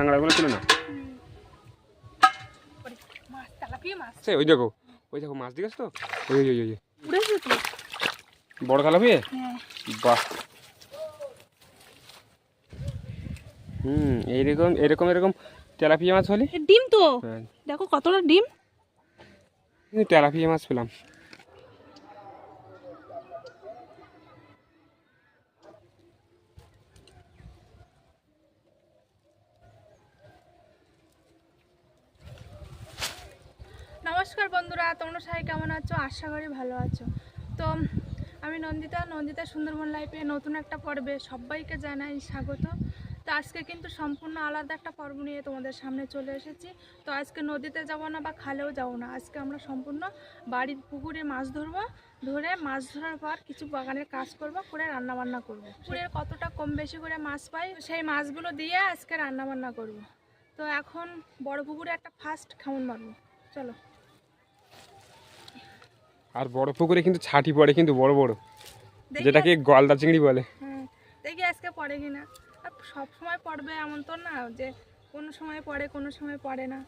কাঁকড়াগুলো ছিল না? তেলাপিয়া সে ওই দেখো ওই দেখো মাছ দিকে তো? ওই ওই ওই বড় কালাপিয়ে হ্যাঁ বাহ। হুম এইরকম এরকম এরকম তেলাপিয়া মাছ হলে? ডিম তো। হ্যাঁ। দেখো কতটা ডিম। তেলাপিয়া মাছ পেলাম। নমস্কার বন্ধুরা, তোমরা সবাই কেমন আছো? আশা করি ভালো আছো। তো, আমি নন্দিতা নন্দিতা সুন্দরবন লাইফে নতুন একটা পর্বে সবাইকে জানাই স্বাগত। তো আজকে কিন্তু সম্পূর্ণ আলাদা একটা পর্ব নিয়ে তোমাদের সামনে চলে এসেছি। তো আজকে নদীতে যাব না বা খালেও যাব না, আজকে আমরা সম্পূর্ণ বাড়ির পুকুরে মাছ ধরবো, ধরে মাছ ধরার পর কিছু বাগানের কাজ করব, করে রান্না বান্না করব। পুকুরের কতটা কম বেশি করে মাছ পাই, সেই মাছগুলো দিয়ে আজকে রান্না বান্না করব। তো এখন বড় পুকুরে একটা ফার্স্ট খামন মারবো? চলো। আর বড় পুকুরে কিন্তু ছাটি পড়ে কিন্তু বড় বড়। যেটাকে গলদা চিংড়ি বলে। দেখি আজকে পড়ে কিনা সব সময় পড়বে এমন তো না যে কোনো সময় পড়ে কোনো সময় পড়ে না।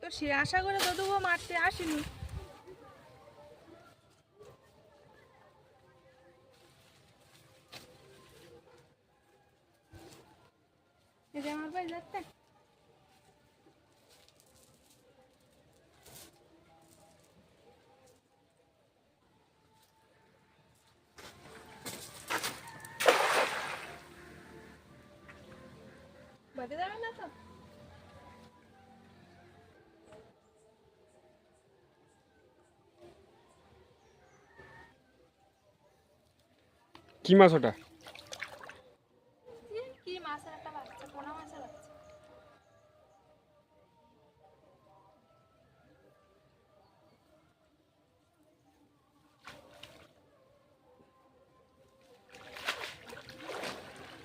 তো সে আশা করে দাদুও মারতে আসেনি। আমার ভাই যাচ্ছে। বাদে যাবে না তো কি মাছ ওটা? কি মাছের একটা বাচ্চা পোনা মাছের বাচ্চা।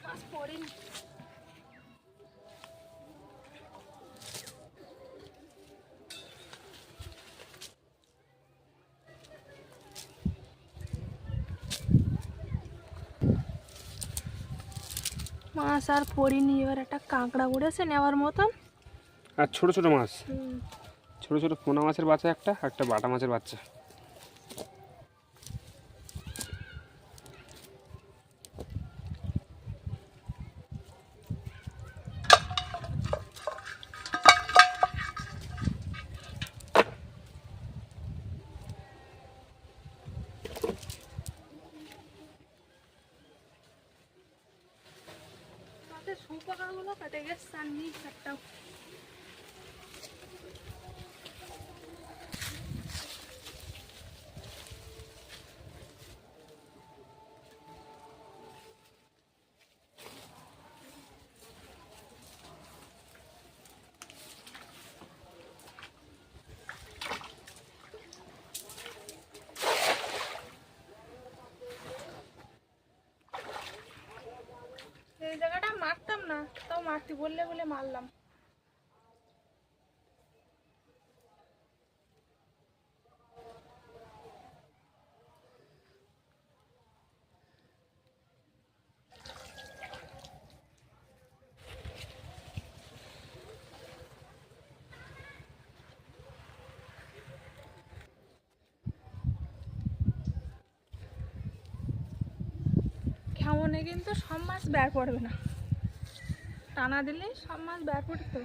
মাছ পড়েনি। মাছ আর পড়িনি এবার একটা কাঁকড়া উড়েছে নেওয়ার মতন। আর ছোট ছোট মাছ? ছোট ছোট পোনা মাছের বাচ্চা একটা একটা বাটা মাছের বাচ্চা। সুপাকাগুলো কেটে গেছে আর নেই একটা এই জায়গাটা মারতাম না তাও মারতে বললে বলে মারলাম। কিন্তু সব মাছ বের পড়বে না। টানা দিলে সব মাছ বের পড়তো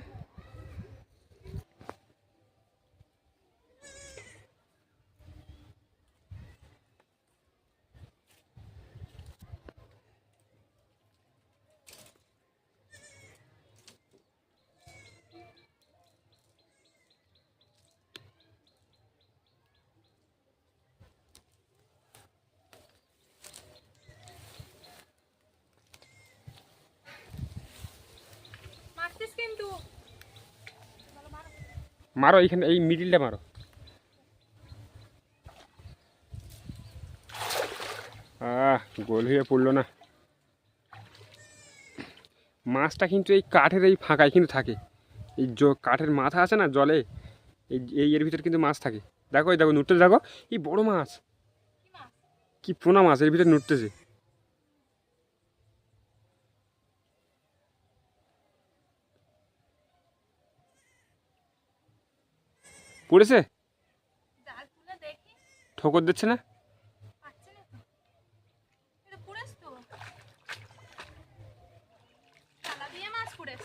মারতিস কিন্তু মারো এইখানে এই মিডিলটা মারো। আহ গোল হয়ে পড়ল না। মাছটা কিন্তু এই কাঠের এই ফাঁকায় কিন্তু থাকে। এই জ কাঠের মাথা আছে না জলে এই এই এর ভিতরে কিন্তু মাছ থাকে। দেখো এই দেখো নুটতে দেখো এই বড় মাছ। কি মাছ? কি পোনা মাছ এর ভিতরে নুটতেছে। পড়েছে? ঠকর ঠোকর দিচ্ছে না পাচ্ছে না তো এটা পুড়েছ তো তালা দিয়ে মাছ পুড়েছ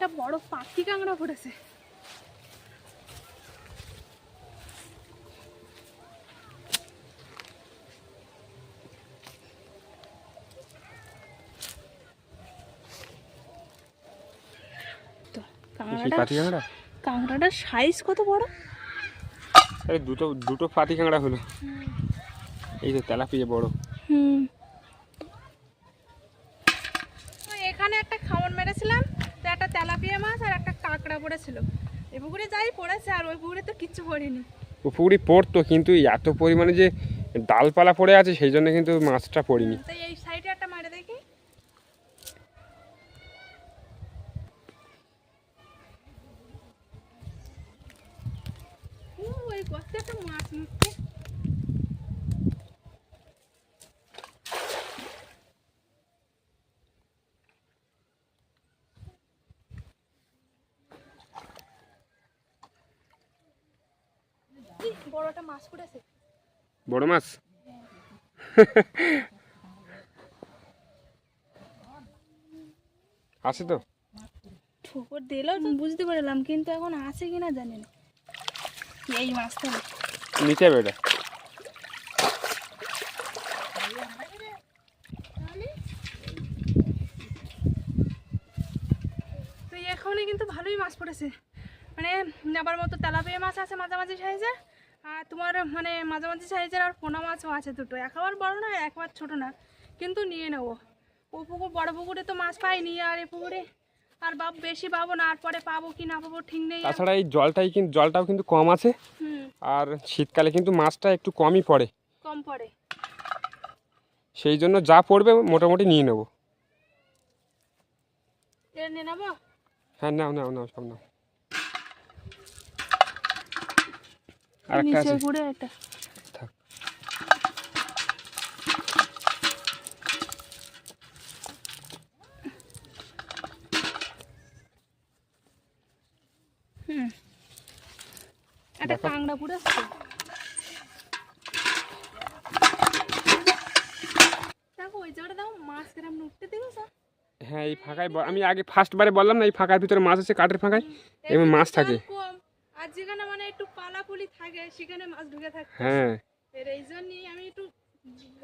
একটা বড় পাখি কাঁকড়া পড়েছে কাঁকড়াটা কাঁকড়াটার সাইজ কত বড়? আরে দুটো দুটো পাতি কাঁকড়া হলো। এই তো তেলাপিয়া বড়। হুম। এখানে একটা খামন মেরেছিলাম। তেলাপিয়া মাছ আর একটা কাঁকড়া পড়েছিল। এ পুকুরে যাই পড়েছে আর ওই পুকুরে তো কিচ্ছু পড়েনি। ওই পুকুরে পড়তো কিন্তু এত পরিমাণে যে ডালপালা পড়ে আছে সেই জন্য কিন্তু মাছটা পড়িনি। এই সাইডে একটা মারে দেখি ও, ওই গর্তে একটা মাছ মুখছে ইহ, বড় একটা মাছ পড়েছে বড় মাছ? আছে তো? ঠোকর দিলেও তো বুঝতে পারলাম কিন্তু এখন আছে কিনা জানি না। এই মাছটা নিচে তো এখনই কিন্তু ভালোই মাছ পড়েছে মানে নেবার মতো তেলাপিয়া মাছ আছে মাঝামাঝি সাইজের আর তোমার মানে মাঝামাঝি সাইজের আর পোনা মাছও আছে দুটো। একবার বড় না একবার ছোট না কিন্তু নিয়ে নেব। ও পুকুর বড় পুকুরে তো মাছ পাইনি আর এ পুকুরে। আর বাপ বেশি পাবো না আর পরে পাবো কি না পাবো ঠিক নেই তাছাড়া এই জলটাই কিন্তু জলটাও কিন্তু কম আছে। আর শীতকালে কিন্তু মাছটা একটু কমই পড়ে। কম পড়ে। সেই জন্য যা পড়বে মোটামুটি নিয়ে নেব। নিয়ে নেব? হ্যাঁ নাও নাও নাও সব নাও। আর একটা আছে ঘুরে একটা থাক। হুম। একটা কাংড়া পুরো আসছে। দেখো ওই জায়গাটা দেখো মাছ কিরম নুটতে দেখেছ হ্যাঁ এই ফাঁকায় আমি আগে ফার্স্ট বারে বললাম না এই ফাঁকার ভিতরে মাছ আছে কাঠের ফাঁকায় এমন মাছ থাকে কম আর যেখানে মানে একটু পালাপুলি থাকে সেখানে মাছ ঢুকে থাকে হ্যাঁ। এর এই জন্যই আমি একটু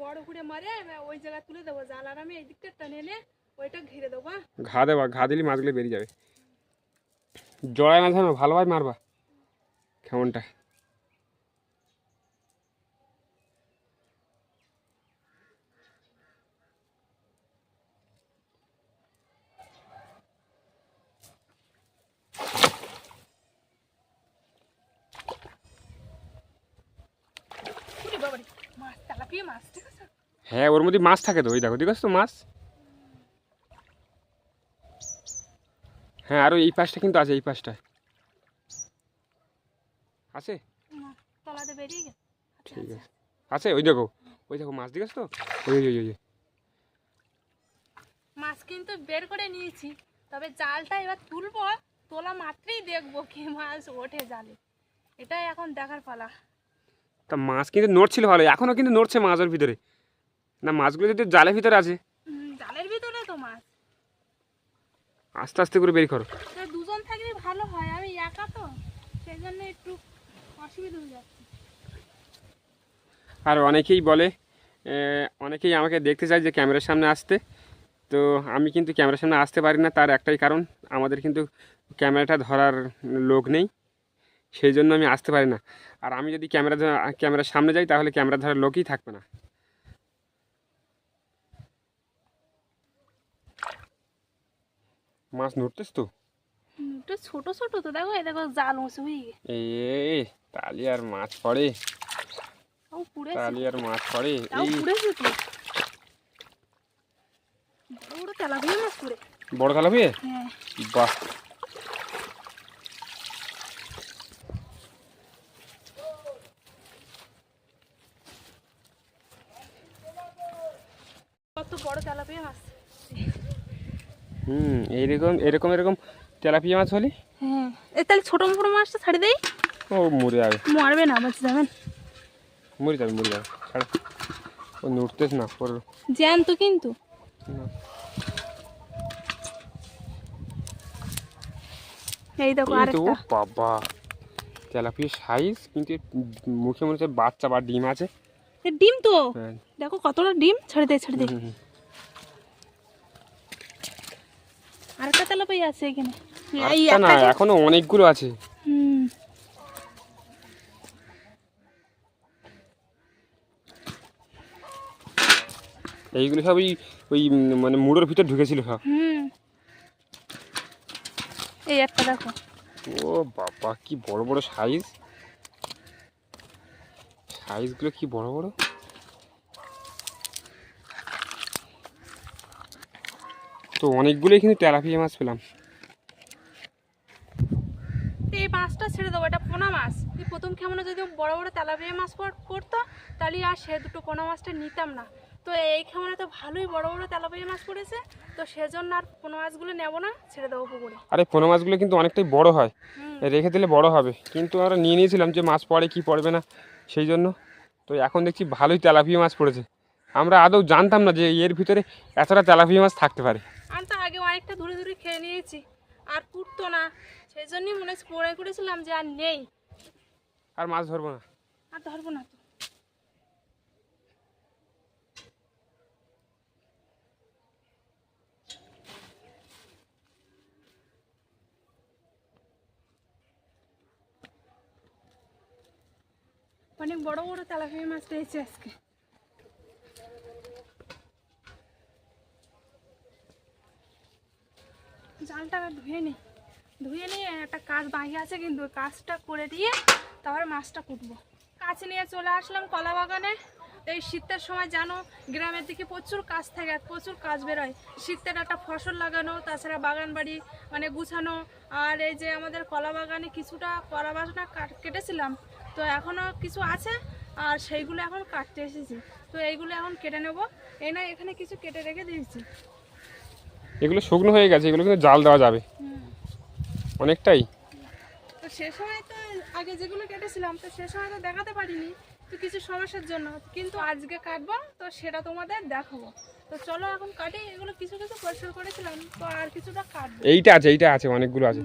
বড় করে মারে ওই জায়গা তুলে দেবো। জালার আমি এই দিকটা টেনে এনে ওইটা ঘিরে দেবো হ্যাঁ? ঘা দেবা ঘা দিলে মাছগুলো বেরিয়ে যাবে। জড়ায় না জানো ভালোভাবে মারবা। কেমনটা উরি বাবারি, মাছ তেলাপিয়া মাছ ঠিক আছে হ্যাঁ ওর মধ্যে মাছ থাকে তো ওই দেখো দেখো তো মাছ? হ্যাঁ আরও এই পাশটা কিন্তু আছে এই পাশটায় আছে? আচ্ছা, ঠিক। আছে। আছে। ওই দেখো ওই দেখো মাছ দেখেছ তো? ওই ওই ওই, ওই মাছ কিন্তু বের করে নিয়েছি তবে জালটা এবার তুলবো তোলা মাত্রই দেখব কি মাছ ওঠে জালে। এটাই এখন দেখার পালা। তা মাছ কিন্তু নড়ছিল ভালো এখনও কিন্তু নড়ছে মাছের ভিতরে। না মাছগুলো যদি জালের ভিতরে আছে। জালের ভিতরে তো মাছ। আস্তে আস্তে করে বের করো। দুজন থাকলে ভালো হয় আমি একা তো সেই জন্য একটু অসুবিধা হয়ে যাচ্ছে। আর অনেকেই বলে অনেকেই আমাকে দেখতে চায় যে ক্যামেরার সামনে আসতে। তো আমি কিন্তু ক্যামেরার সামনে আসতে পারি না তার একটাই কারণ আমাদের কিন্তু ক্যামেরাটা ধরার লোক নেই সেই জন্য আমি আসতে পারি না। আর আমি যদি ক্যামেরা ক্যামেরার সামনে যাই তাহলে ক্যামেরা ধরার লোকই থাকবে না। মাছ ধরতেছ তো? ছোট ছোট তো দেখো এই দেখো জাল উঁচু হয়ে গেছে এই তালি আর মাছ পড়ে। তালি আর মাছ পড়ে এই। বড় তেলাপিয়া মাছ পড়ে। বড় তেলাপিয়া? হ্যাঁ। বাহ। কত বড় তেলাপিয়া মাছ। হুম এইরকম এরকম এরকম তেলাপিয়া মাছ হলে? হ্যাঁ। এ তাহলে ছোটো মোটো মাছটা ছাড়ি দেই। ও মরে যাবে। মারবে না বাচ্চা যাবেন মরে যাবে মরে যাবে। ছাড়। ও নড়তেস না ওর জ্যান্ত কিন্তু। এই দেখো আরেকটা। বাবা। তেলাপিয়া সাইজ কিন্তু মুখে মনে হচ্ছে বাচ্চা বা ডিম আছে। ডিম তো? হ্যাঁ। দেখো কতটা ডিম। ছেড়ে দে ছেড়ে দে। হুম। আরেকটা তেলাপিয়া আছে এখানে। এই একটা না এখনও অনেকগুলো আছে। হুম। এইগুলো সব ওই ওই মানে মুড়োর ভিতর ঢুকেছিল সব। হুম। এই একটা দেখো। ও বাবা কি বড় বড় সাইজ সাইজগুলো কি বড় বড়? তো অনেকগুলোই কিন্তু তেলাপিয়া মাছ পেলাম। তো এই মাছটা ছেড়ে দেবো এটা পোনা মাছ। এই প্রথম কেমন যদি বড় বড় তেলাপিয়া মাছ পড়- পড়তো তাহলে আর সে দুটো পোনা মাছটা নিতাম না। তো এই খেমনে তো ভালোই বড় বড় তেলাপিয়া মাছ পড়েছে তো সেজন্য আর পোনা মাছগুলো নেব না ছেড়ে দেবো পুকুরে। আরে পোনা মাছগুলো কিন্তু অনেকটাই বড় হয়। রেখে দিলে বড় হবে। কিন্তু আমরা নিয়ে নিয়েছিলাম যে মাছ পড়ে কি পড়বে না সেই জন্য। তো এখন দেখছি ভালোই তেলাপিয়া মাছ পড়েছে। আমরা আদৌ জানতাম না যে এর ভিতরে এতটা তেলাপিয়া মাছ থাকতে পারে। আমি তো আগে অনেকটা দূরে দূরে খেয়ে নিয়েছি। আর পুড়তো না। সেই জন্যই মনে হচ্ছে পড়ে করেছিলাম যে আর নেই। আর মাছ ধরবো না। আর ধরবো না তো। অনেক বড় বড় তেলাপিয়া মাছ পেয়েছি আজকে। জালটা ধুয়ে নিই ধুয়ে নিয়ে একটা কাজ বাকি আছে কিন্তু কাজটা করে দিয়ে তারপরে মাছটা কুটবো। কাছে নিয়ে চলে আসলাম কলা বাগানে। এই শীতের সময় জানো, গ্রামের দিকে প্রচুর কাজ থাকে, প্রচুর কাজ বেরোয়। শীতের একটা ফসল লাগানো, তাছাড়া বাগান বাড়ি মানে গুছানো। আর এই যে আমাদের কলা বাগানে কিছুটা কলা বাসনা কাট- কেটেছিলাম, তো এখনও কিছু আছে। আর সেইগুলো এখন কাটতে এসেছি। তো এইগুলো এখন কেটে নেব। এই না, এখানে কিছু কেটে রেখে দিয়েছি। এগুলো শুকনো হয়ে গেছে এগুলো কিন্তু জাল দেওয়া যাবে। অনেকটাই। তো তো আগে যেগুলো কেটেছিলাম তো সে সময় তো দেখাতে পারিনি তো কিছু সমস্যার জন্য। কিন্তু আজকে কাটবো তো সেটা তোমাদের দেখাবো। তো চলো এখন কাটি এগুলো কিছু কিছু পরিষ্কার করেছিলাম তো আর কিছুটা কাটবো। এইটা আছে এইটা আছে অনেকগুলো আছে।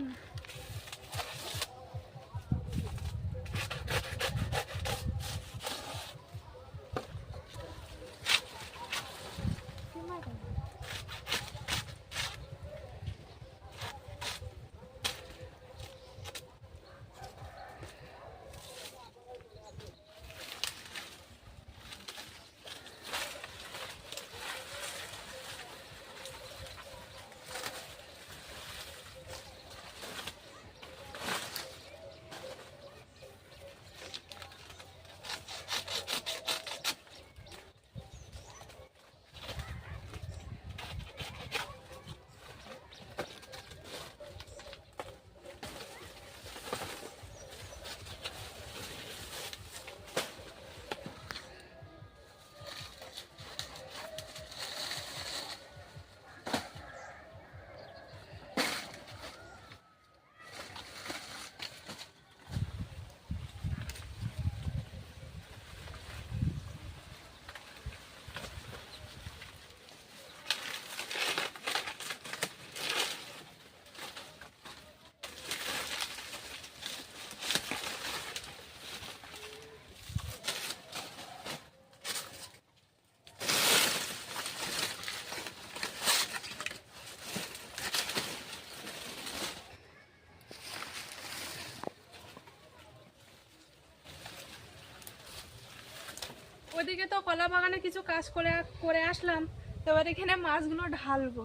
ওদিকে তো কলা বাগানে কিছু কাজ করে করে আসলাম, এবার এখানে মাছগুলো ঢালবো।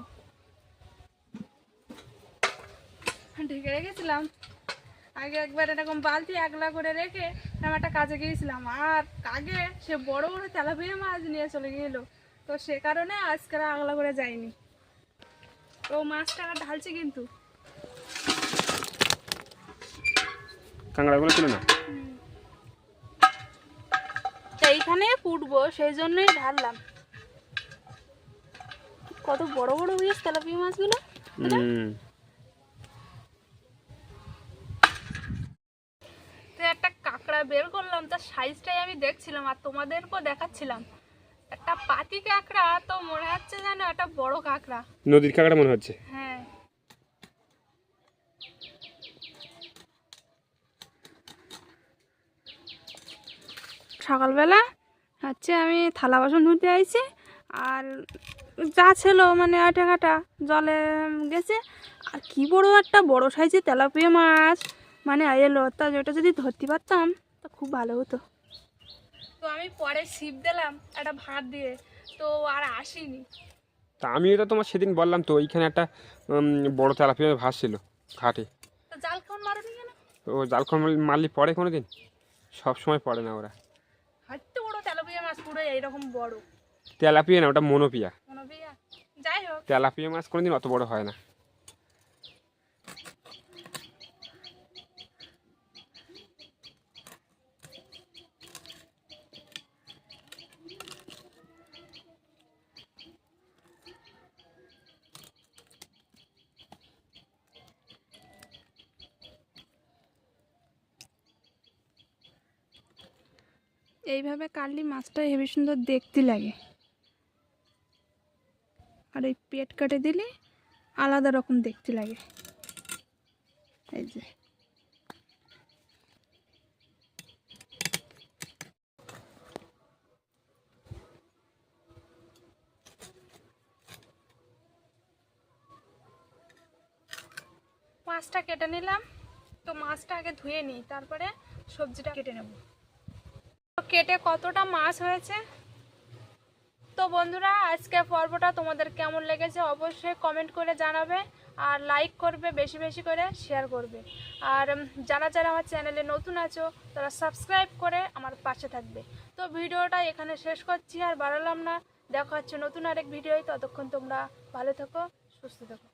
ঢেকে রেখেছিলাম। আগে একবার এরকম বালতি একলা করে রেখে আমি একটা কাজে গিয়েছিলাম, আর আগে সে বড় বড় তেলাপিয়া মাছ নিয়ে চলে গেল তো সে কারণে আজকে আগলা করে যায়নি তো মাছটা ঢালছে কিন্তু। কাঁকড়াগুলো তুলে না তো এইখানে পুটবো সেই জন্যই ঢাললাম কত বড় বড় হয়েছে তেলাপিয়া মাছগুলো হুম। একটা কাঁকড়া বের করলাম তার সাইজটাই আমি দেখছিলাম আর তোমাদেরকেও দেখাচ্ছিলাম। একটা পাতি কাঁকড়া তো মনে হচ্ছে যেন একটা বড় কাঁকড়া। নদীর কাঁকড়া মনে হচ্ছে? হ্যাঁ। সকালবেলা হচ্ছে আমি থালা বাসন ধুতে আইছি। আর যা ছিল মানে আটা কাটা জলে গেছে। আর কি বড় একটা বড় সাইজে তেলাপিয়া মাছ। মানে এলো তা যেটা যদি ধরতে পারতাম তা খুব ভালো হতো। তো আমি পরে ছিপ দিলাম একটা ভাত দিয়ে। তো আর আসিনি। তা আমিও তো তোমার সেদিন বললাম তো ওইখানে একটা বড় তেলাপিয়া ভাসছিল ঘাটে। তো জাল মারুনি কেন? তো জাল খোল মারলি পড়ে কোনো দিন সব সময় পড়ে না ওরা হাঁটতে বড় তেলাপিয়া মাছ পুরো এইরকম বড়। তেলাপিয়া না ওটা মনোপিয়া। মনোপিয়া? যাই হোক। তেলাপিয়া মাছ কোনোদিন অত বড় হয় না। এইভাবে কাটলি মাছটা হেবি সুন্দর দেখতে লাগে। আর এই পেট কাটে দিলে আলাদা রকম দেখতে লাগে। এই যে। মাছটা কেটে নিলাম। তো মাছটা আগে ধুয়ে নিই, তারপরে সবজিটা কেটে নেব। কেটে কতটা মাছ হয়েছে? তো বন্ধুরা আজকে পর্বটা তোমাদের কেমন লেগেছে অবশ্যই কমেন্ট করে জানাবে আর লাইক করবে, বেশি বেশি করে শেয়ার করবে। আর যারা যারা আমার চ্যানেলে নতুন আছো, তারা সাবস্ক্রাইব করে আমার পাশে থাকবে। তো ভিডিওটা এখানে শেষ করছি আর বাড়ালাম না। দেখা হচ্ছে নতুন আরেক ভিডিওয়। ততক্ষণ তোমরা ভালো থাকো, সুস্থ থেকো।